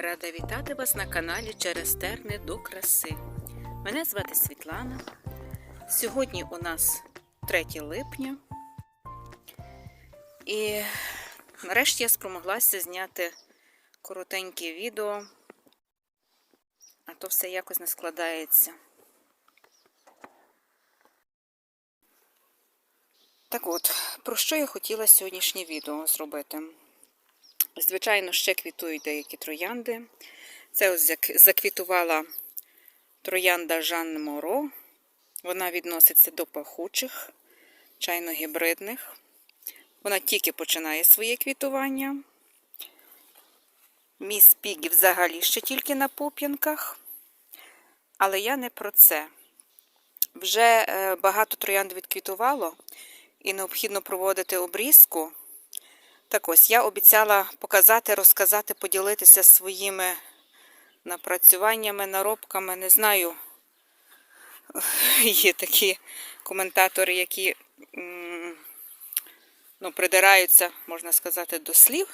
Рада вітати вас на каналі Через терни до краси. Мене звати Світлана. Сьогодні у нас 3 липня. І нарешті я спромоглася зняти коротеньке відео, а то все якось не складається. Так от, про що я хотіла сьогоднішнє відео зробити? Звичайно, ще квітують деякі троянди. Це ось зак- заквітувала троянда Жан Моро. Вона відноситься до пахучих, чайно-гібридних. Вона тільки починає своє квітування. Міс Пігі взагалі ще тільки на пуп'янках. Але я не про це. Вже е, багато троянд відквітувало і необхідно проводити обрізку. Так ось, я обіцяла показати, розказати, поділитися своїми напрацюваннями, наробками. Не знаю, є такі коментатори, які ну, придираються, можна сказати, до слів.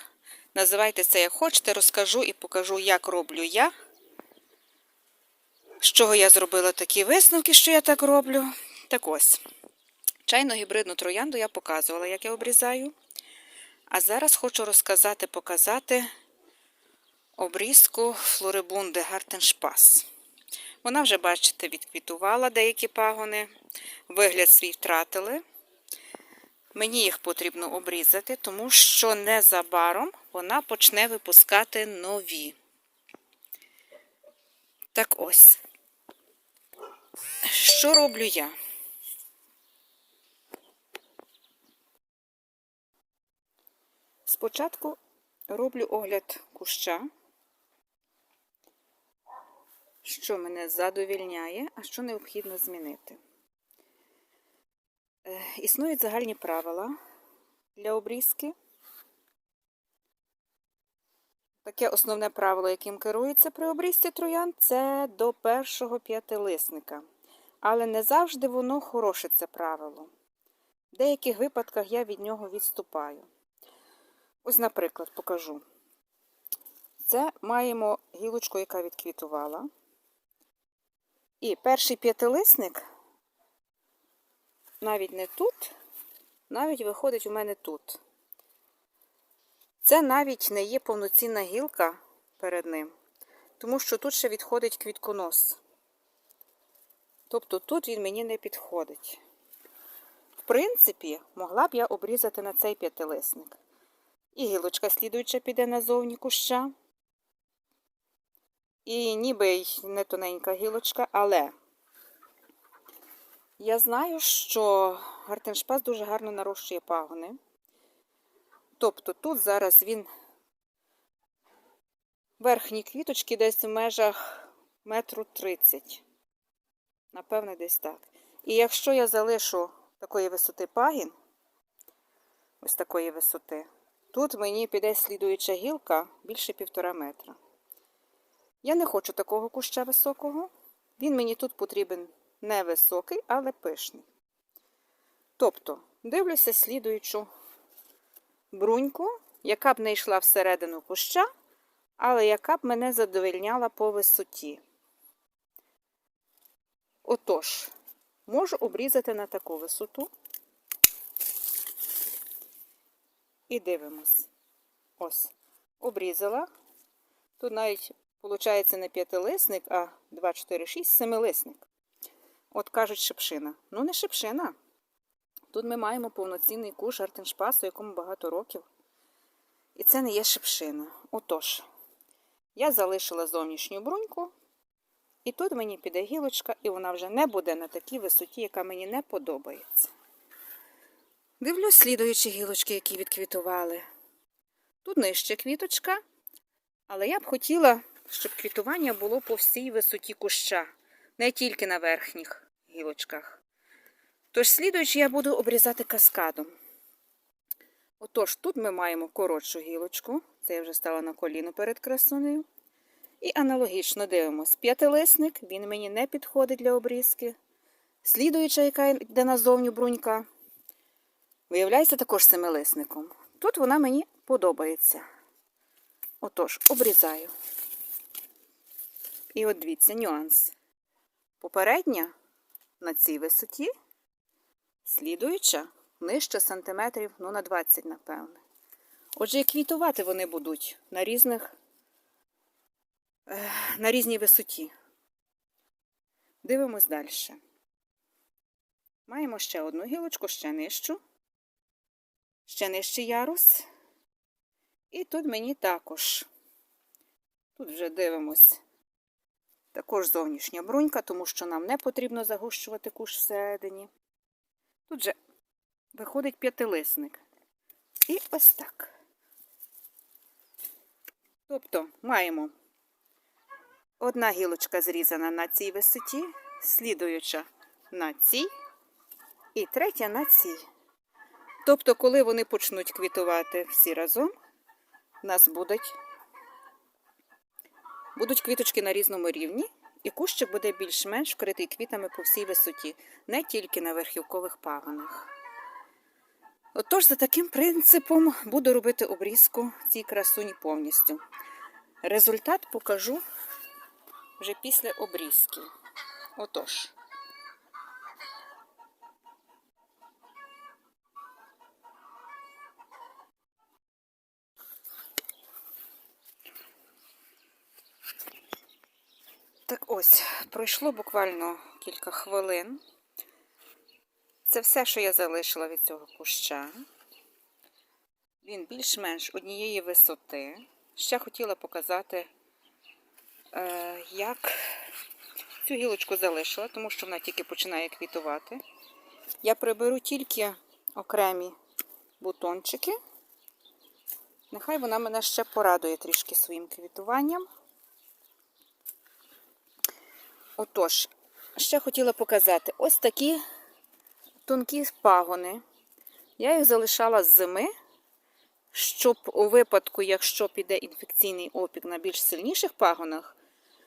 Називайте це як хочете, розкажу і покажу, як роблю я. З чого я зробила такі висновки, що я так роблю. Так ось, чайно-гібридну троянду я показувала, як я обрізаю. А зараз хочу розказати, показати обрізку флорибунди Гартеншпас. Вона вже, бачите, відквітувала деякі пагони, вигляд свій втратили. Мені їх потрібно обрізати, тому що незабаром вона почне випускати нові. Так ось. Що роблю я? Спочатку роблю огляд куща, що мене задовільняє, а що необхідно змінити. Е, Існують загальні правила для обрізки. Таке основне правило, яким керується при обрізці троян, це до першого п'ятилисника. Але не завжди воно хороше це правило. В деяких випадках я від нього відступаю. Ось, наприклад, покажу. Це маємо гілочку, яка відквітувала. І перший п'ятилисник, навіть не тут, навіть виходить у мене тут. Це навіть не є повноцінна гілка перед ним, тому що тут ще відходить квітконос. Тобто тут він мені не підходить. В принципі, могла б я обрізати на цей п'ятилисник. І гілочка слідуюча піде назовні куща. І ніби й не тоненька гілочка, але я знаю, що гартеншпас дуже гарно нарощує пагони. Тобто тут зараз він верхні квіточки десь в межах метру тридцять. Напевне, десь так. І якщо я залишу такої висоти пагін, ось такої висоти, Тут мені піде слідуюча гілка більше півтора метра. Я не хочу такого куща високого. Він мені тут потрібен не високий, але пишний. Тобто, дивлюся слідуючу бруньку, яка б не йшла всередину куща, але яка б мене задовольняла по висоті. Отож, можу обрізати на таку висоту. І дивимось. Ось, обрізала. Тут навіть, виходить, не п'ятилисник, а 2, 4, 6, семилисник. От кажуть шипшина. Ну, не шипшина. Тут ми маємо повноцінний куш артеншпасу, якому багато років. І це не є шипшина. Отож, я залишила зовнішню бруньку, і тут мені піде гілочка, і вона вже не буде на такій висоті, яка мені не подобається. Дивлюсь слідуючі гілочки, які відквітували. Тут нижче квіточка, але я б хотіла, щоб квітування було по всій висоті куща, не тільки на верхніх гілочках. Тож, слідуючи, я буду обрізати каскадом. Отож, тут ми маємо коротшу гілочку, це я вже стала на коліно перед красунею. І аналогічно дивимось. П'ятилисник, він мені не підходить для обрізки. Слідуюча, яка йде назовню брунька, Виявляється також семилисником. Тут вона мені подобається. Отож, обрізаю. І от дивіться, нюанс. Попередня на цій висоті, слідуюча нижче сантиметрів, ну на 20, напевне. Отже, і квітувати вони будуть на різних, е, на різній висоті. Дивимось далі. Маємо ще одну гілочку, ще нижчу, ще нижчий ярус. І тут мені також. Тут вже дивимось також зовнішня брунька, тому що нам не потрібно загущувати куш всередині. Тут же виходить п'ятилисник. І ось так. Тобто маємо одна гілочка зрізана на цій висоті, слідуюча на цій, і третя на цій. Тобто, коли вони почнуть квітувати всі разом, у нас будуть, будуть квіточки на різному рівні, і кущик буде більш-менш вкритий квітами по всій висоті, не тільки на верхівкових пагонах. Отож, за таким принципом буду робити обрізку цій красуні повністю. Результат покажу вже після обрізки. Отож. Так ось, пройшло буквально кілька хвилин. Це все, що я залишила від цього куща. Він більш-менш однієї висоти. Ще хотіла показати, е, як цю гілочку залишила, тому що вона тільки починає квітувати. Я приберу тільки окремі бутончики. Нехай вона мене ще порадує трішки своїм квітуванням. Отож, ще хотіла показати ось такі тонкі пагони. Я їх залишала з зими, щоб у випадку, якщо піде інфекційний опік на більш сильніших пагонах,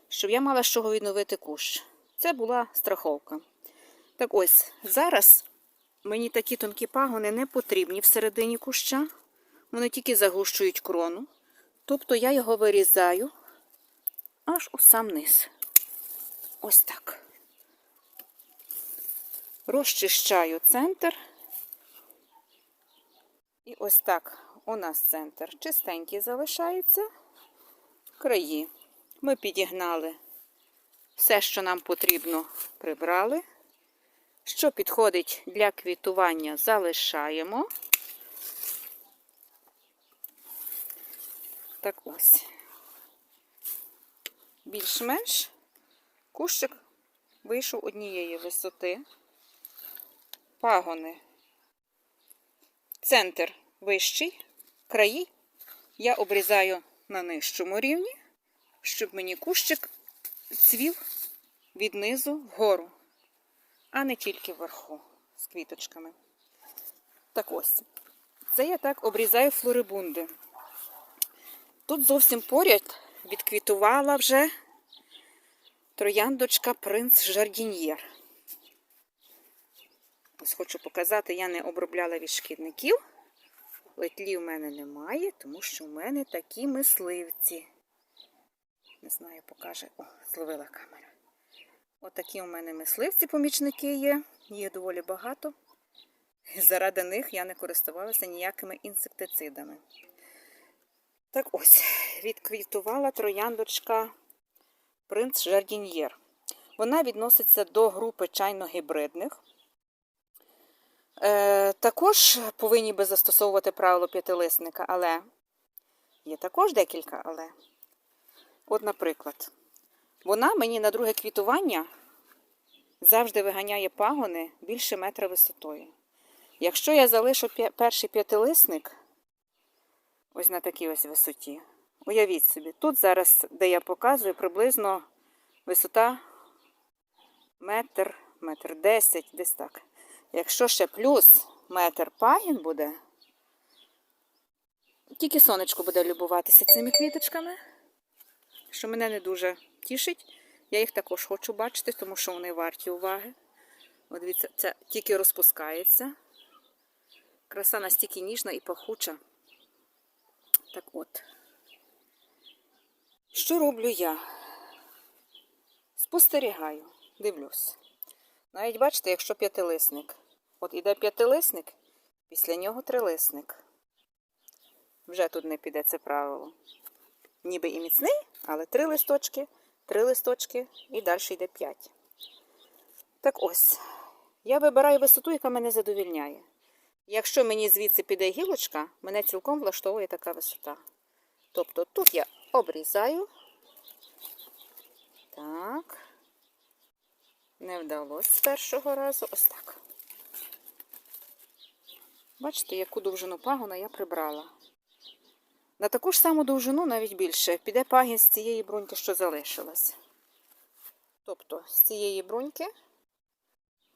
щоб я мала з чого відновити кущ. Це була страховка. Так ось, зараз мені такі тонкі пагони не потрібні всередині куща. Вони тільки загущують крону. Тобто я його вирізаю аж у сам низ. Ось так. Розчищаю центр. І ось так у нас центр чистенький залишається. Краї. Ми підігнали все, що нам потрібно, прибрали. Що підходить для квітування, залишаємо. Так ось. Більш-менш кущик вийшов однієї висоти. Пагони. Центр вищий, краї я обрізаю на нижчому рівні, щоб мені кущик цвів від низу вгору, а не тільки вверху з квіточками. Так ось, це я так обрізаю флорибунди. Тут зовсім поряд відквітувала вже трояндочка принц Жардін'єр. Ось хочу показати, я не обробляла від шкідників. Летлі в мене немає, тому що в мене такі мисливці. Не знаю, покаже. О, зловила камера. Отакі у мене мисливці-помічники є, їх доволі багато. Заради них я не користувалася ніякими інсектицидами. Так ось, відквітувала трояндочка принц Жардін'єр. Вона відноситься до групи чайно-гібридних. Е, також повинні би застосовувати правило п'ятилисника, але є також декілька але. От, наприклад, вона мені на друге квітування завжди виганяє пагони більше метра висотою. Якщо я залишу перший п'ятилисник, ось на такій ось висоті, уявіть собі, тут зараз, де я показую, приблизно висота метр, метр десять, десь так. Якщо ще плюс метр пагін буде, тільки сонечко буде любуватися цими квіточками, що мене не дуже тішить. Я їх також хочу бачити, тому що вони варті уваги. От дивіться, це тільки розпускається. Краса настільки ніжна і пахуча. Так от, що роблю я? Спостерігаю, дивлюсь. Навіть бачите, якщо п'ятилисник. От іде п'ятилисник, після нього трилисник. Вже тут не піде це правило. Ніби і міцний, але три листочки, три листочки і далі йде п'ять. Так ось, я вибираю висоту, яка мене задовільняє. Якщо мені звідси піде гілочка, мене цілком влаштовує така висота. Тобто тут я обрізаю. Так. Не вдалося з першого разу. Ось так. Бачите, яку довжину пагона я прибрала. На таку ж саму довжину, навіть більше, піде пагін з цієї бруньки, що залишилась. Тобто з цієї бруньки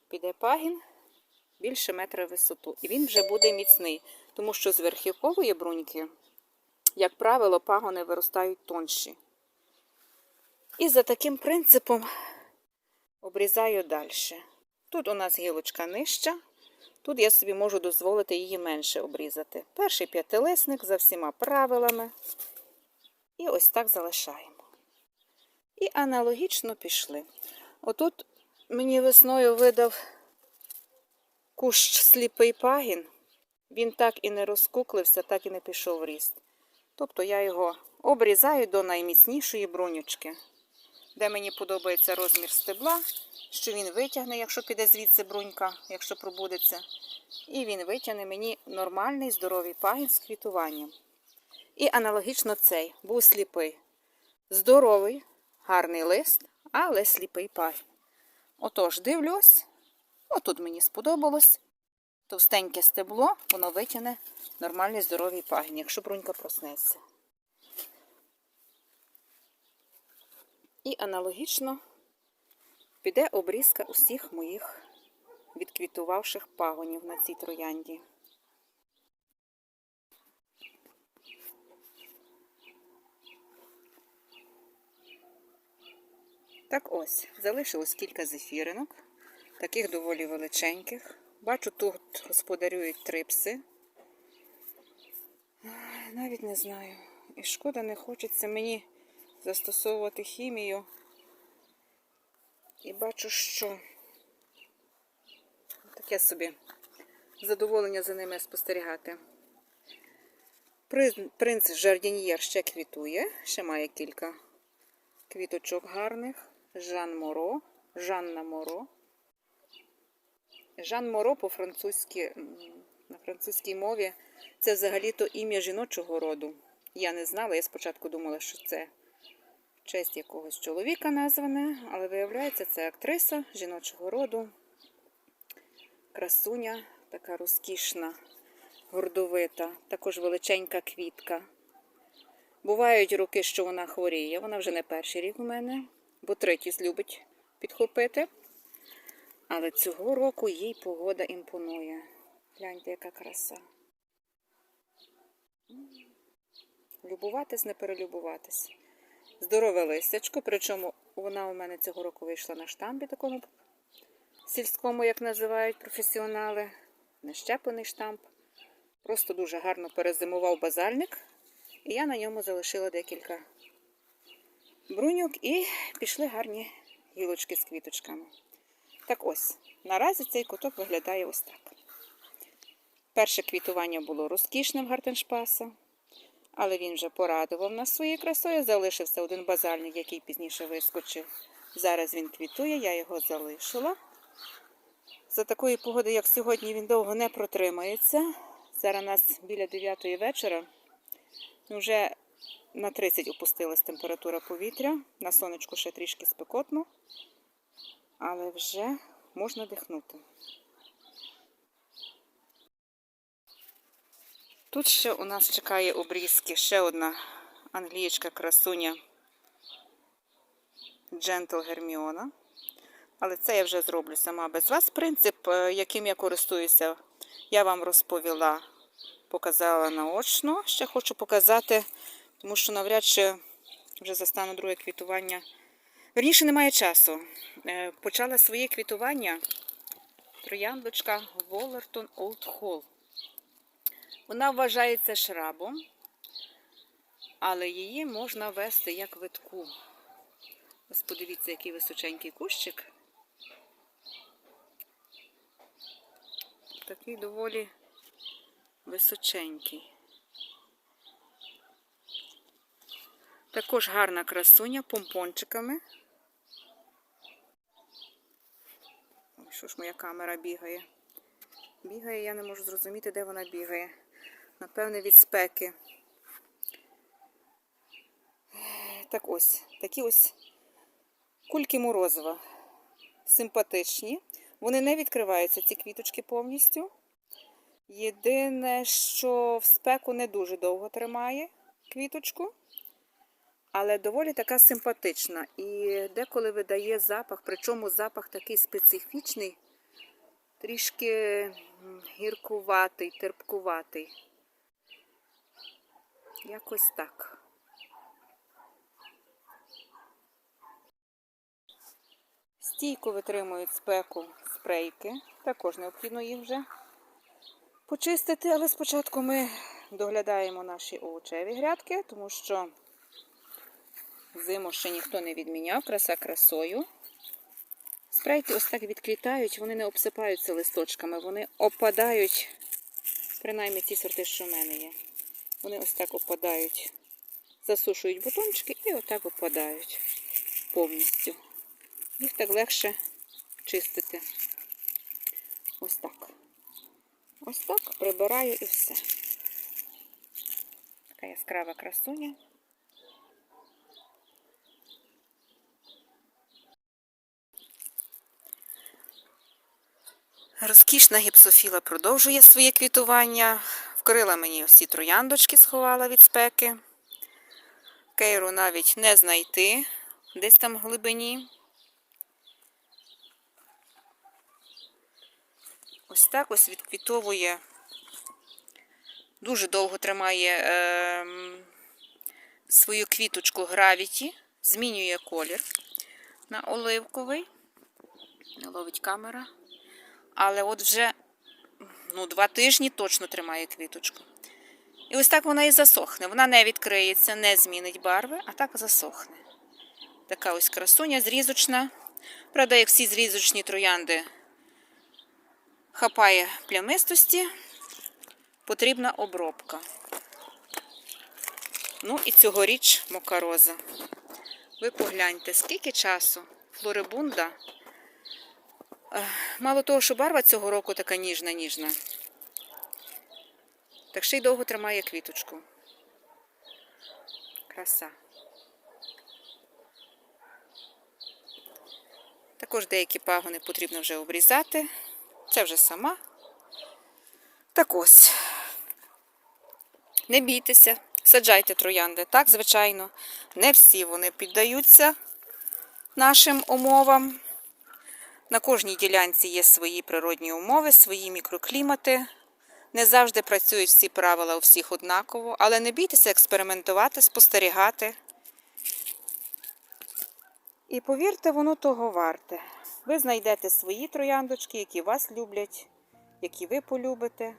піде пагін більше метра висоту. І він вже буде міцний, тому що з верхівкової бруньки, як правило, пагони виростають тонші. І за таким принципом обрізаю далі. Тут у нас гілочка нижча, тут я собі можу дозволити її менше обрізати. Перший п'ятилисник за всіма правилами. І ось так залишаємо. І аналогічно пішли. Отут мені весною видав кущ сліпий пагін. Він так і не розкуклився, так і не пішов в ріст. Тобто я його обрізаю до найміцнішої брунючки де мені подобається розмір стебла, що він витягне, якщо піде звідси брунька, якщо пробудеться. І він витягне мені нормальний здоровий пагін з квітуванням. І аналогічно цей був сліпий. Здоровий, гарний лист, але сліпий пагін. Отож, дивлюсь, отут мені сподобалось. Товстеньке стебло, воно витягне нормальний здоровий пагін, якщо брунька проснеться. І аналогічно піде обрізка усіх моїх відквітувавших пагонів на цій троянді. Так ось, залишилось кілька зефіринок, таких доволі величеньких. Бачу, тут господарюють трипси. Навіть не знаю. І шкода не хочеться мені застосовувати хімію. І бачу, що таке собі задоволення за ними спостерігати. Принц Жардіньєр ще квітує, ще має кілька квіточок гарних. Жан Моро, Жанна Моро. Жан Моро по-французьки, на французькій мові це взагалі-то ім'я жіночого роду. Я не знала, я спочатку думала, що це в честь якогось чоловіка назване, але виявляється, це актриса жіночого роду, красуня, така розкішна, гордовита, також величенька квітка. Бувають роки, що вона хворіє. Вона вже не перший рік у мене, бо третій любить підхопити. Але цього року їй погода імпонує. Гляньте, яка краса. Любуватись, не перелюбуватись. Здорове листячко, причому вона у мене цього року вийшла на штамбі, такому сільському, як називають професіонали. Нещеплений штамп. Просто дуже гарно перезимував базальник. І я на ньому залишила декілька бруньок і пішли гарні гілочки з квіточками. Так ось, наразі цей куток виглядає ось так. Перше квітування було розкішним гартеншпаса, але він вже порадував нас своєю красою. Залишився один базальник, який пізніше вискочив. Зараз він квітує, я його залишила. За такої погоди, як сьогодні, він довго не протримається. Зараз у нас біля 9 вечора. Вже на 30 опустилась температура повітря. На сонечку ще трішки спекотно, але вже можна дихнути. Тут ще у нас чекає обрізки ще одна англієчка красуня Gentle Hermione. Але це я вже зроблю сама без вас. Принцип, е, яким я користуюся, я вам розповіла, показала наочно. Ще хочу показати, тому що навряд чи вже застану друге квітування. Верніше немає часу. Е, Почала своє квітування трояндочка Воллертон Old Hall. Вона вважається шрабом, але її можна вести як витку. Ось подивіться, який височенький кущик. Такий доволі височенький. Також гарна красуня помпончиками. Що ж моя камера бігає? Бігає, я не можу зрозуміти, де вона бігає. Напевне, від спеки. Так ось, такі ось кульки морозива. Симпатичні. Вони не відкриваються, ці квіточки повністю. Єдине, що в спеку не дуже довго тримає квіточку, але доволі така симпатична. І деколи видає запах, причому запах такий специфічний, трішки гіркуватий, терпкуватий. Якось так. Стійко витримують спеку спрейки. Також необхідно їх вже почистити, але спочатку ми доглядаємо наші овочеві грядки, тому що зиму ще ніхто не відміняв, краса красою. Спрейки ось так відквітають, вони не обсипаються листочками, вони опадають, принаймні ці сорти, що в мене є. Вони ось так опадають, засушують бутончики і отак опадають повністю. Їх так легше чистити. Ось так. Ось так прибираю і все. Така яскрава красуня. Розкішна гіпсофіла продовжує своє квітування. Вкрила мені всі трояндочки, сховала від спеки. Кейру навіть не знайти десь там в глибині. Ось так ось відквітовує. Дуже довго тримає е, свою квіточку гравіті, змінює колір на оливковий. Не ловить камера. Але от вже ну, два тижні точно тримає квіточку. І ось так вона і засохне. Вона не відкриється, не змінить барви, а так засохне. Така ось красуня зрізочна. Правда, як всі зрізочні троянди хапає плямистості, потрібна обробка. Ну і цьогоріч мокароза. Ви погляньте, скільки часу флорибунда. Мало того, що барва цього року така ніжна-ніжна. Так ще й довго тримає квіточку. Краса. Також деякі пагони потрібно вже обрізати. Це вже сама. Так ось. Не бійтеся, саджайте троянди. Так, звичайно, не всі вони піддаються нашим умовам. На кожній ділянці є свої природні умови, свої мікроклімати. Не завжди працюють всі правила у всіх однаково, але не бійтеся експериментувати, спостерігати. І повірте, воно того варте. Ви знайдете свої трояндочки, які вас люблять, які ви полюбите.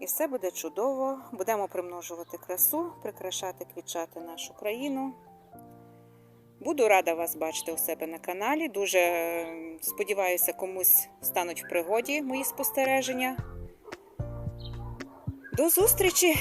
І все буде чудово. Будемо примножувати красу, прикрашати, квітчати нашу країну. Буду рада вас бачити у себе на каналі. Дуже е, сподіваюся, комусь стануть в пригоді мої спостереження. До зустрічі!